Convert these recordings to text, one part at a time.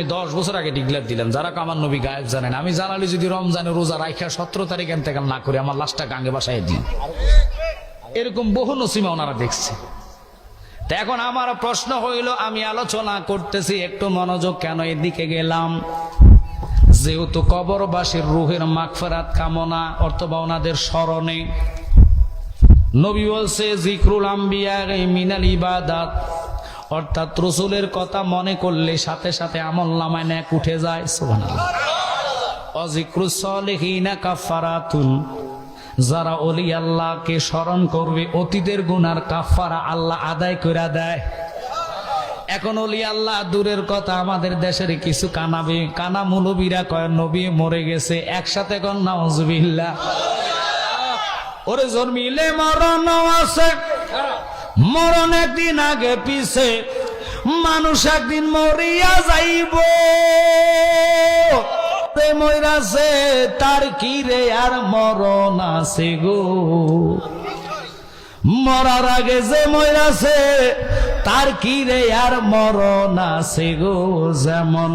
আমি দশ বছর আগে ডিক্লেয়ার দিলাম, যারা আমার নবী গায়েব জানেন আমি জানালি যদি রমজানে রোজা রাইখা সতেরো তারিখ এনতেকাল না করে আমার লাশটা গাঙ্গে বাসায় দিই। এরকম বহু নসিমা ওনারা দেখছে। এখন আমার প্রশ্ন হইল, আমি আলোচনা করতেছি, একটু মনোযোগ কেন এদিকে গেলাম? যেহেতু কবরবাসীর রুহের মাগফেরাত কামনা, অথবা ওনাদের স্মরণে নবী বলছে জিক্রুল আম্বিয়া মিনাল ইবাদাত। অর্থাৎ রসুলের কথা মনে করলে সাথে সাথে আমল নামায় ন্যাক উঠে যায় সলেহিনা কাফারাতুন যারা অলি আল্লাহকে স্মরণ করবে, অতীতের গুনার কাফারা আল্লাহ আদায় করে দেয়। এখন অলি আল্লাহ দূরের কথা, আমাদের দেশের কিছু কানাবে কানা মুলবিরা কয়, নবী মরে গেছে, একসাথে কন ওরে জন্মিলে মরণ আছে। মরণ একদিন আগে পিছে, মানুষ একদিন মরিয়া যাইব। তে মইরাছে তার কি রে আর মরণ আছে গো? মরার আগে যে মরাছে তার কি রে আর মরণ আছে গো যেমন।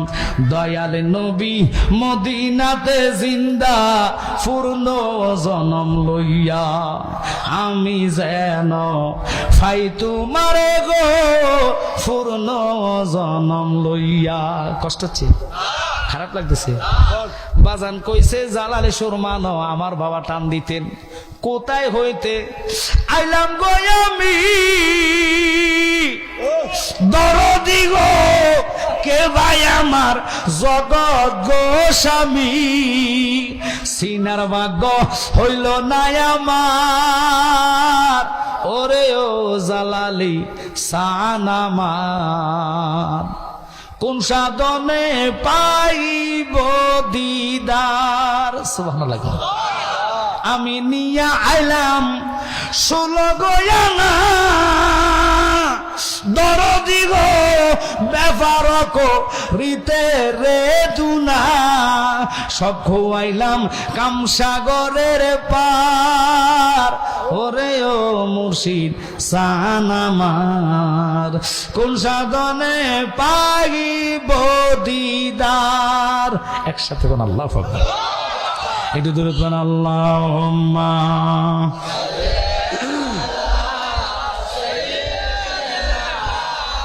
দয়াল নবী মদিনাতে জিন্দা, পূর্ণ জনম লইয়া। আমি যেন ফাই তোমারে গো, পূর্ণ জনম লইয়া। কষ্ট হচ্ছে? খারাপ লাগতেছে? বাজান কইছে, জালালে সুরমানো আমার বাবা টান দিতেন। কোথায় হইতে? আইলাম গো আমি। দরদি গো, কে ভাই আমার? জগৎ গো স্বামী, সিনার ভাগ্য হইল না আমার। ওরে ও জালালি সানামার কোন সাধনে পাইব দিদার? সুবহানাল্লাহ আমি নিয়া আইলাম, ষোলো গয়ানা দরদি গো ব্যাপার রিতে রে দুনা। সব খোয়াইলাম কামসাগরের পার। ওরে ও মুর্শিদ সানামার কোন সাধনে পাইব দিদার? একসাথে কোন আল্লাহ একটু দূরে আল্লাহ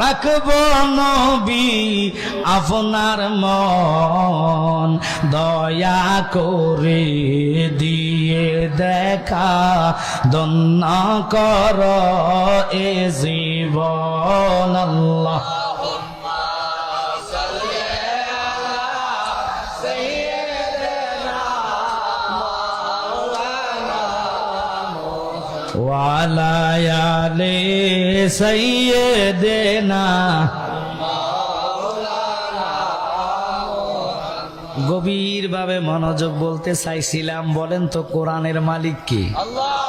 রাখব নবী আপনার মন দয়া করে দিয়ে দেখা দন্না কর এ জীবন আল্লাহ। ওয়ালায়ালে সৈয়দেনা গভীর ভাবে মনোযোগ বলতে চাইছিলাম বলেন তো কোরআনের মালিক কে? আল্লাহ